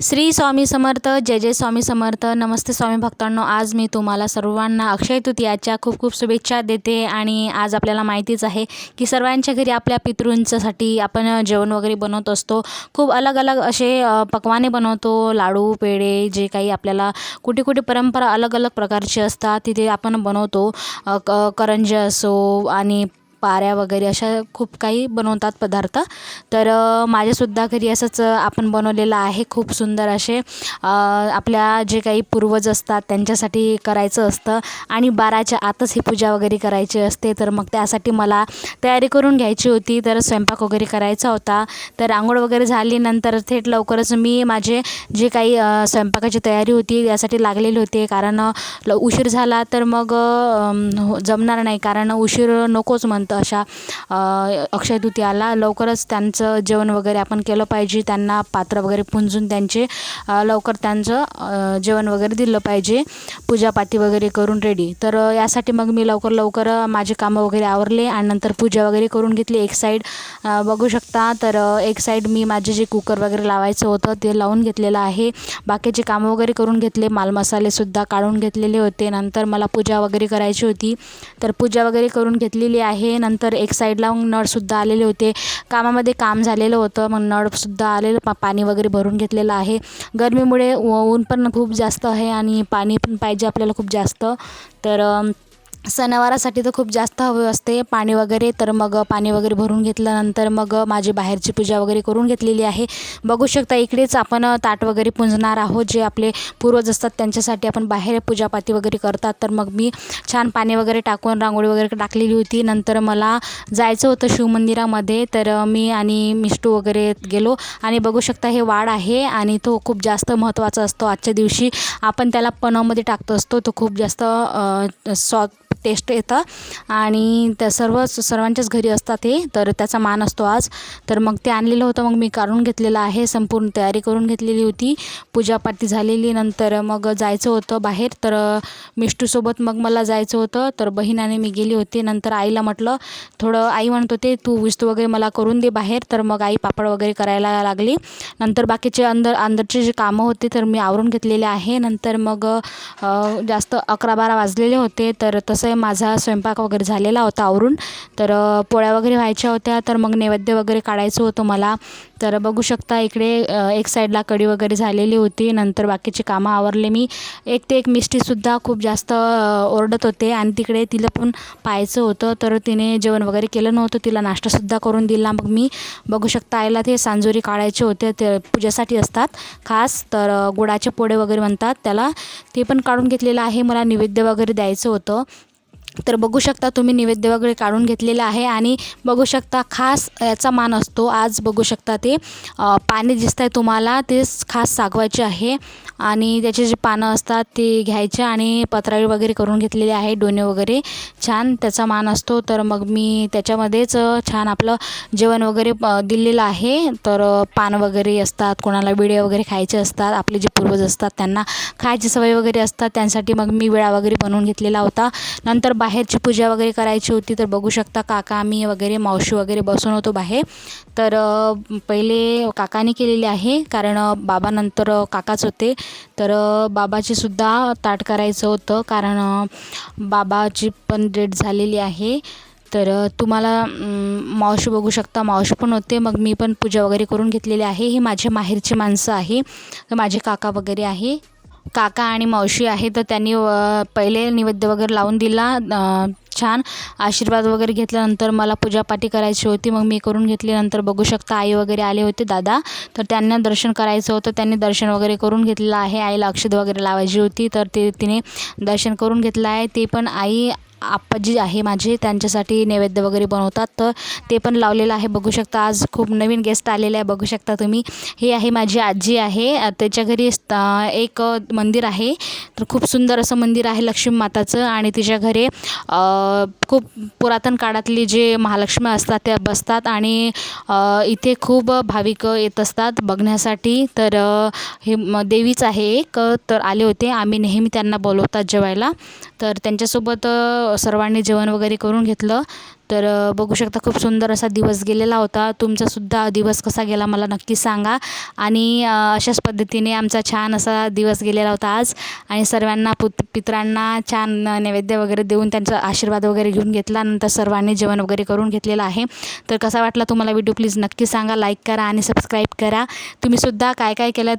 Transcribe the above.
श्री स्वामी समर्थ जय जय स्वामी समर्थ नमस्ते स्वामी भक्तांनो. आज मी तुम्हाला सर्वांना अक्षय तृतीयाच्या खूप खूप शुभेच्छा देते आणि आज आपल्याला माहितीच आहे की सर्वांच्या घरी आपल्या पितृंच्यासाठी आपण जेवण वगैरे बनवत असतो. खूप अलग अलग असे पकवाने पक्वाने बनवतो. लाडू पेढे जे काही आपल्याला कुठे कुठे परंपरा अलग अलग प्रकारची असतात तिथे आपण बनवतो. अ, क करंजी असो आणि पाऱ्या वगैरे अशा खूप काही बनवतात पदार्थ. तर माझ्यासुद्धा घरी असंच आपण बनवलेलं आहे. खूप सुंदर असे आपल्या जे काही पूर्वज असतात त्यांच्यासाठी करायचं असतं. आणि बाराच्या आतच ही पूजा वगैरे करायची असते. तर मग त्यासाठी मला तयारी करून घ्यायची होती. तर स्वयंपाक वगैरे करायचा होता. तर आंघोळ वगैरे झाली. नंतर थेट लवकरच मी माझे जे काही स्वयंपाकाची तयारी होती यासाठी लागलेली होती. कारण ल उशीर झाला. तर मग हो- जमणार नाही. कारण उशीर नकोच म्हणतो अशा अक्षय तृतीयाला लवकरच त्यांचं जेवण वगैरे आपण केलं पाहिजे. त्यांना पात्र वगैरे पुंजून त्यांचे लवकर त्यांचं जेवण वगैरे दिलं पाहिजे. पूजापाती वगैरे करून रेडी तर यासाठी मग मी लवकर लवकर माझे कामं वगैरे आवरले आणि नंतर पूजा वगैरे करून घेतली. एक साईड बघू शकता तर एक साईड मी माझे जे कुकर वगैरे लावायचं होतं ते लावून घेतलेलं आहे. बाकीचे कामं वगैरे करून घेतले. माल मसालेसुद्धा काढून घेतलेले होते. नंतर मला पूजा वगैरे करायची होती. तर पूजा वगैरे करून घेतलेली आहे. नंतर एक साईडला मग नळसुद्धा आलेले होते. कामामध्ये काम झालेलं होतं. मग नळसुद्धा आलेलं. पा पाणी वगैरे भरून घेतलेलं आहे. गरमीमुळे ऊन पण खूप जास्त आहे आणि पाणी पण पाहिजे आपल्याला खूप जास्त. तर सणावारासाठी तर खूप जास्त हवे असते. पाणी वगैरे तर मग पाणी वगैरे भरून घेतल्यानंतर मग माझी बाहेरची पूजा वगैरे करून घेतलेली आहे. बघू शकता इकडेच आपण ताट वगैरे पुंजणार आहोत. जे आपले पूर्वज असतात त्यांच्यासाठी आपण बाहेर पूजापाती वगैरे करतात. तर मग मी छान पाणी वगैरे टाकून रांगोळी वगैरे टाकलेली होती. नंतर मला जायचं होतं शिवमंदिरामध्ये. तर मी आणि मिष्टू वगैरे गेलो. आणि बघू शकता हे वाड आहे आणि तो खूप जास्त महत्त्वाचा असतो. आजच्या दिवशी आपण त्याला पणामध्ये टाकत असतो. तो खूप जास्त सॉ टेस्ट येतं. आणि त्या सर्व सर्वांच्याच घरी असतात ते तर त्याचा मान असतो आज. तर मग ते आणलेलं होतं मग मी काढून घेतलेलं आहे संपूर्ण तयारी करून घेतलेली होती. पूजापाती झालेली नंतर मग जायचं होतं बाहेर. तर मिष्टूसोबत मग मला जायचं होतं. तर बहिणाने मी गेली होती नंतर आईला म्हटलं थोडं आई म्हणत होते तू विस्तू वगैरे मला करून दे बाहेर. तर मग आई पापड वगैरे करायला लागली. नंतर बाकीचे अंदर अंदरचे जे कामं होते तर मी आवरून घेतलेले आहे. नंतर मग जास्त अकरा बारा वाजलेले होते. तर तसं माझा स्वयंपाक वगैरे झालेला होता आवरून. तर पोळ्या वगैरे व्हायच्या होत्या तर मग नैवेद्य वगैरे काढायचं होतं मला. तर बघू शकता इकडे एक साईडला कढी वगैरे झालेली होती. नंतर बाकीची कामं आवरले मी. एक ते एक मिष्टीसुद्धा खूप जास्त ओरडत होते आणि तिकडे तिला पण पाहायचं होतं. तर तिने जेवण वगैरे केलं नव्हतं. तिला नाश्तासुद्धा करून दिला मग मी. बघू शकता आईला ते सांजोरी काढायचे होते. ते पूजेसाठी असतात. खास तर गुळाचे पोळे वगैरे म्हणतात त्याला. ते पण काढून घेतलेलं आहे. मला नैवेद्य वगैरे द्यायचं होतं. तर बघू शकता तुम्ही नैवेद्य वगैरे काढून घेतलेलं आहे आणि बघू शकता खास याचा मान असतो. आज बघू शकता ते पाणी दिसत आहे तुम्हाला. ते खास सागवायचे आहे आणि त्याचे जे पानं असतात ते घ्यायचे आणि पत्राळी वगैरे करून घेतलेले आहे. डोने वगैरे छान त्याचा मान असतो. तर मग मी त्याच्यामध्येच छान आपलं जेवण वगैरे दिलेलं आहे. तर पान वगैरे असतात कोणाला विडे वगैरे खायचे असतात आपले जे पूर्वज असतात त्यांना खायची सवय वगैरे असतात त्यांसाठी मग मी विडा वगैरे बनवून घेतलेला होता. नंतर बाहेरची पूजा वगैरे करायची होती तर बघू शकता काका मी वगैरे मावशी वगैरे बसून होतो बाहेर. तर पहिले काकाने केलेले आहे कारण बाबानंतर बाबा नंतर काकाच होते. तर बाबाचीसुद्धा बाबाची सुद्धा ताट करायचं होतं कारण बाबाची पण डेट झालेली आहे. तर तुम्हाला मावशी बघू शकता मावशी पण होते मग मी पण पूजा वगैरे करून घेतलेली आहे. ही माझे माहेरची माणसं आहे माझे काका वगैरे आहे. काका आणि मावशी आहे तर त्यांनी पहिले नैवेद्य वगैरे लावून दिला. छान. आशीर्वाद वगैरे घेतल्यानंतर मला पूजापाठी करायची होती. मग मी करून घेतली नंतर बघू शकता आई वगैरे आले होते दादा. तर त्यांना दर्शन करायचं होतं. त्यांनी दर्शन वगैरे करून घेतलेलं आहे. आईला अक्षत वगैरे लावायची होती. तर ते तिने दर्शन करून घेतलं आहे. ते पण आई आप्पाजी आहे माझे त्यांच्यासाठी नैवेद्य वगैरे बनवतात. तर ते पण लावलेलं आहे. बघू शकता आज खूप नवीन गेस्ट आलेले आहे. बघू शकता तुम्ही. हे आहे माझी आजी आहे. त्याच्या घरी स्त- एक मंदिर आहे. तर खूप सुंदर असं मंदिर आहे लक्ष्मी माताचं. आणि तिच्या घरी खूप पुरातन काळातली जे महालक्ष्मी असतात त्या बसतात. आणि इथे खूप भाविक येत असतात बघण्यासाठी. तर हे म देवीच आहे एक. तर आले होते. आम्ही नेहमी त्यांना बोलवतात जेवायला. तर त्यांच्यासोबत सर्वांनी जेवण वगैरे करून घेतलं. तर बघू शकता खूप सुंदर असा दिवस गेलेला होता. तुमचासुद्धा दिवस कसा गेला मला नक्की सांगा. आणि अशाच पद्धतीने आमचा छान असा दिवस गेलेला होता आज. आणि सर्वांना पुत पितरांना छान नैवेद्य वगैरे देऊन त्यांचा आशीर्वाद वगैरे घेऊन घेतला. नंतर सर्वांनी जेवण वगैरे करून घेतलेलं आहे. तर कसा वाटला तुम्हाला व्हिडिओ? प्लीज नक्की सांगा. लाईक करा आणि सबस्क्राईब करा. तुम्हीसुद्धा काय काय केलं